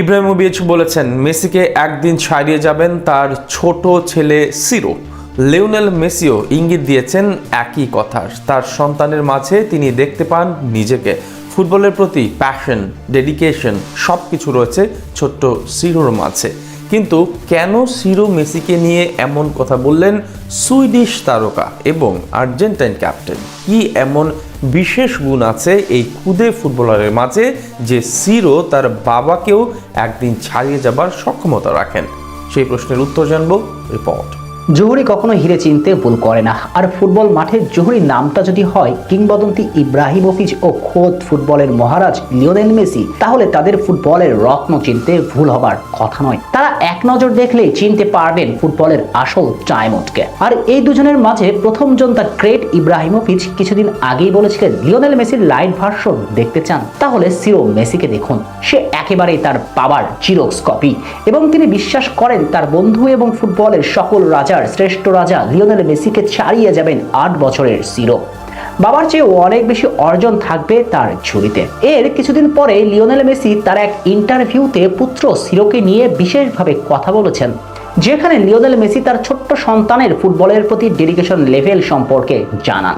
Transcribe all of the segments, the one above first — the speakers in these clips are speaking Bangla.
ইব্রাহিমোভিচ বলেছেন, মেসিকে একদিন ছাড়িয়ে যাবেন তার ছোট ছেলে সিরো। লিওনেল মেসিও ইঙ্গিত দিয়েছেন একই কথার। তার সন্তানের মাঝে তিনি দেখতে পান নিজেকে। ফুটবলের প্রতি প্যাশন, ডেডিকেশন সব কিছু রয়েছে ছোট্ট সিরোর মাঝে। কিন্তু কেন সিরো মেসিকে নিয়ে এমন কথা বললেন সুইডিশ তারকা এবং আর্জেন্টাইন ক্যাপ্টেন? কি এমন বিশেষ গুণ আছে এই খুদে ফুটবলারের মাঝে যে সিরো তার বাবাকেও একদিন ছাড়িয়ে যাবার সক্ষমতা রাখেন? সেই প্রশ্নের উত্তর জানব রিপোর্ট। জোহরি কখনো হিরে চিনতে ভুল করে না। আর ফুটবল মাঠে জোহরি নামটা যদি হয় কিংবদন্তি ইব্রাহিমোভিচ ও খোদ ফুটবলের মহারাজ লিওনেল মেসি, তাহলে তাদের ফুটবলের রত্ন চিনতে ভুল হবার কথা নয়। তারা এক নজর দেখলেই চিনতে পারবেন ফুটবলের আসল ডায়মন্ডকে। আর এই দুজনের মাঝে প্রথমজন দ্য গ্রেট ইব্রাহিমোভিচ কিছুদিন আগেই বলেছিলেন, লিওনেল মেসির লাইভ ভার্সন দেখতে চান, তাহলে সিরো মেসিকে দেখুন। সে একেবারেই তার বাবার চিরক্স কপি এবং তিনি বিশ্বাস করেন তার বন্ধু এবং ফুটবলের সকল রাজার শ্রেষ্ঠ রাজা লিওনেল মেসিকে ছাড়িয়ে যাবেন আট বছরের সিরো। বাবার চেয়েও অনেক বেশি অর্জন থাকবে তার ঝুলিতে এর কিছুদিন পরে লিওনেল মেসি তার এক ইন্টারভিউতে পুত্র সিরোকে নিয়ে বিশেষভাবে কথা বলেছেন, যেখানে লিওনেল মেসি তার ছোট্ট সন্তানের ফুটবলের প্রতি ডেডিকেশন লেভেল সম্পর্কে জানান।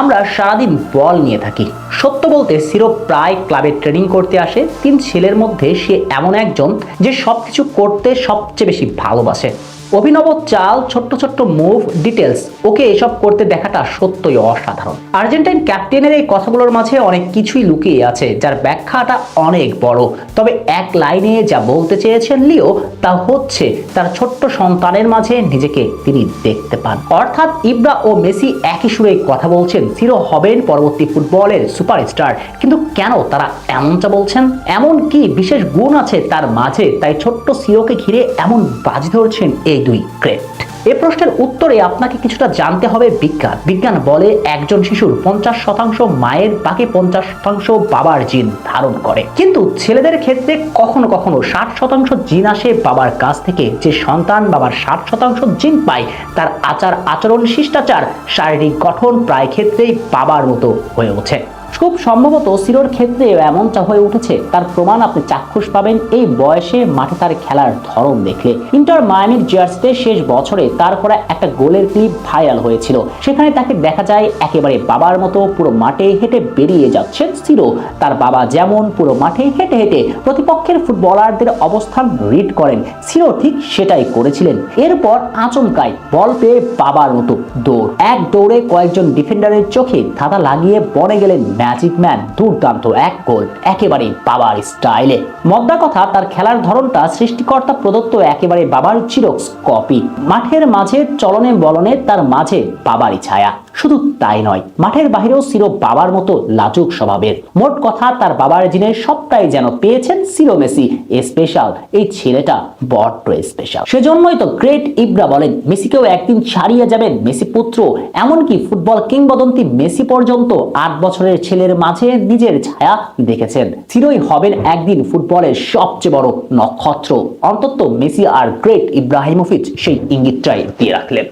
আমরা সারাদিন বল নিয়ে থাকি। সত্য বলতে সিরো প্রায় ক্লাবে ট্রেনিং করতে আসে, তিন ছেলের মধ্যে সে এমন একজন যে সবকিছু করতে সবচেয়ে বেশি ভালোবাসে। অভিনব চাল, ছোট্ট ছোট্ট মুভ ডিটেলস ওকে এসব করতে দেখাটা সত্যই অসাধারণ। আর্জেন্টাইন ক্যাপ্টেনের এই কথাগুলোর মাঝে অনেক কিছুই লুকিয়ে আছে, যার ব্যাখ্যাটা অনেক বড়। তবে এক লাইনে যা বলতে চেয়েছেন লিও, তা হচ্ছে তার ছোট্ট সন্তানের মাঝে নিজেকে তিনি দেখতে পান। অর্থাৎ ইব্রা ও মেসি একই সুরে কথা বলছেন চির হবেন পরবর্তী ফুটবলের সুপারস্টার। কিন্তু কেন তারা এমনটা বলছেন? এমন কি বিশেষ গুণ আছে তার মাঝে? তাই ছোট্ট সিরোকে ঘিরে এমন বাজি ধরছেন এই দুই গ্রেট। এ প্রশ্নের উত্তরে আপনাকে কিছুটা জানতে হবে বিজ্ঞান। বিজ্ঞান বলে একজন শিশুর পঞ্চাশ শতাংশ মায়ের, বাকি পঞ্চাশ শতাংশ বাবার জিন ধারণ করে। কিন্তু ছেলেদের ক্ষেত্রে কখনো কখনো ষাট শতাংশ জিন আসে বাবার কাছ থেকে। যে সন্তান বাবার ষাট শতাংশ জিন পায়, তার আচার আচরণ শিষ্টাচার, শারীরিক গঠন প্রায় ক্ষেত্রেই বাবার মতো হয়ে ওঠে। খুব সম্ভবত সিরোর ক্ষেত্রে এমনটা হয়ে উঠেছে। তার প্রমাণ আপনি চাক্ষুষ পাবেন এই বয়সে মাঠে তার খেলার ধরন দেখলে। ইন্টার মায়ামির জার্সিতে শেষ বছরে তার করা একটা গোলের ক্লিপ ভাইরাল হয়েছিল। সেখানে তাকে দেখা যায় একেবারে বাবার মতো পুরো মাঠে হেঁটে বেরিয়ে যাচ্ছেন সিরো। তার বাবা যেমন পুরো মাঠে হেঁটে হেঁটে প্রতিপক্ষের ফুটবলারদের অবস্থান রিড করেন, সিরো ঠিক সেটাই করেছিলেন। এরপর আচমকায় বল পেয়ে বাবার মতো দৌড়। এক দৌড়ে কয়েকজন ডিফেন্ডারের চোখে ধাঁধা লাগিয়ে বনে গেলেন ম্যাজিক ম্যান দুর্দান্ত এক গোল, একেবারেই বাবার স্টাইলে। মদ্দা কথা, তার খেলার ধরনটা সৃষ্টিকর্তা প্রদত্ত একেবারে বাবার চিরক্স কপি মাঠের মাঝে চলনে বলনে তার মাঝে বাবারই ছায়া। শুধু তাই নয়, মাঠের বাহিরেও সিরো বাবার মতো লাজুক স্বভাবের। মোট কথা, তার বাবার জিনের সবটাই যেন পেয়েছেন সিরো মেসি স্পেশাল এই ছেলেটা বড্ড স্পেশাল সেজন্যই তো গ্রেট ইব্রা বলেন, মেসিকেও একদিন ছাড়িয়ে যাবেন মেসি পুত্র। এমনকি ফুটবল কিংবদন্তি মেসি পর্যন্ত আট বছরের ছেলের মাঝে নিজের ছায়া দেখেছেন। সিরোই হবেন একদিন ফুটবলের সবচেয়ে বড় নক্ষত্র। অন্তত মেসি আর গ্রেট ইব্রাহিমোভিচ সেই ইঙ্গিতটাই দিয়ে রাখলেন।